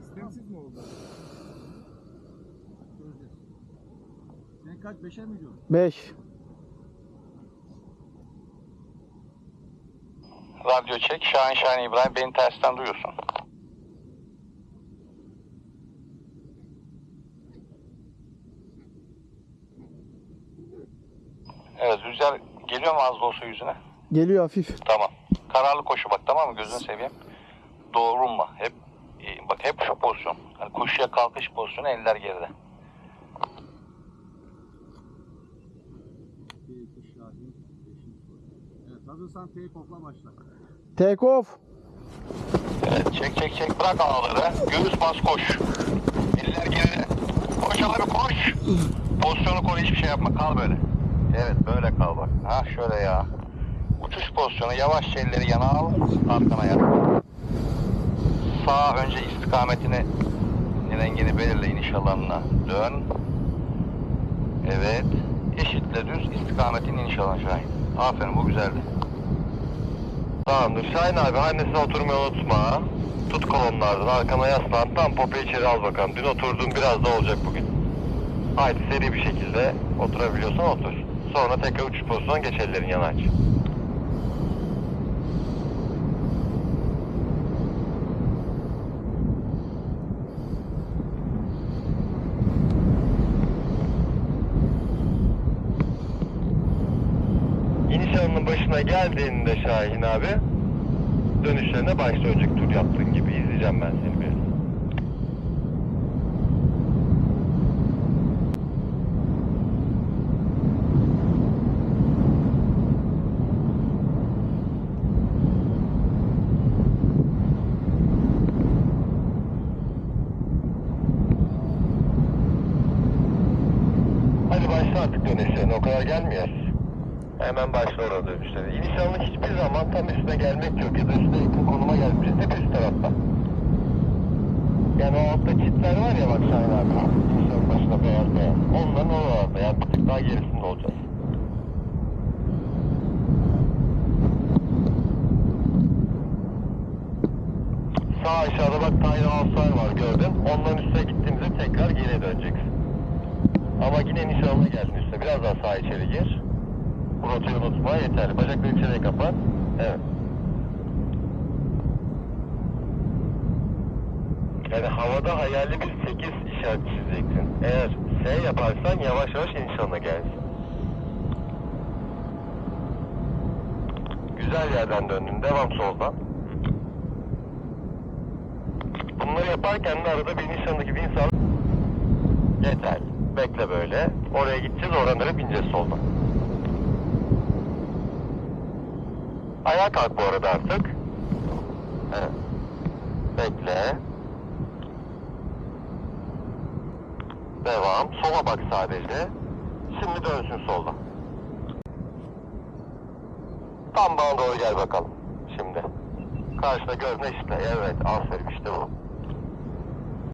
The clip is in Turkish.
İstemsiz mi oldu? Göreceğiz. Sen kaç? Beşer mi diyorsun? 5. Radyo çek. Şahin Şahin İbrahim beni tersten duyuyorsun. Evet rüzgar geliyor mu az da olsa yüzüne? Geliyor hafif. Tamam. Kararlı koşu bak tamam mı? Gözünü seveyim. Doğrulma. Hep bak hep şu pozisyon. Hani koşuya kalkış pozisyonu eller geride. Evet hazırsan take off'la başla. Take off. Evet, çek çek çek bırak ağları. Göğüs bas koş. Eller geride. Koş abi koş. Pozisyonu koru hiçbir şey yapma kal böyle. Evet böyle kal bak. Ha şöyle ya. Uçuş pozisyonu yavaşça elleri yana al. Arkana yat. Önce istikametini rengini belirle iniş alanına. Dön. Evet. Eşitle düz istikametin iniş alanı Şahin. Aferin bu güzeldi. Tamamdır. Şahin abi annesine oturmayı unutma. Tut kolonlardan arkana yaslan. Tam popu içeri al bakalım. Dün oturduğun biraz da olacak bugün. Haydi seri bir şekilde oturabiliyorsan otur. Sonra tekrar uçuş pozisyonuna geç ellerin yana. İniş alanının başına geldiğinde Şahin abi dönüşlerine başta önceki tur yaptığın gibi izleyeceğim ben seni biraz. Hadi başla artık dönüşlerine o kadar gelmiyor. Hemen başla orada dönüşleri. İniş alanı hiçbir zaman tam üstüne gelmek yok ya da üstüne yakın konuma gelmeyecek. Hep üst tarafta. Yani o altta çitler var ya bak Şahin abi. Alanı başına beyaz beyaz. Onların oralarda yani bir tık daha gerisinde olacağız. Sağ aşağıda bak Tayra Alsay var gördün. Onların üstüne gittiğimizde tekrar geri döneceksin. Ama yine alanına geldin üstüne. Biraz daha sağ içeri gir. Bu rotayı unutma yeterli. Bacakları içeriye kapat. Evet. Yani havada hayali bir 8 işaret çizeceksin. Eğer S yaparsan yavaş yavaş iniş alanına gelsin. Güzel yerden döndün. Devam soldan. Bunları yaparken de arada bir iniş bir insan Yeter. Bekle böyle. Oraya gideceğiz, oranlara bineceğiz soldan. Ayağa kalk bu arada artık. Bekle. Devam. Sola bak sadece. Şimdi dönsün soldan. Tam bana doğru gel bakalım. Şimdi. Karşıda görme işte. Evet. Aferin işte bu.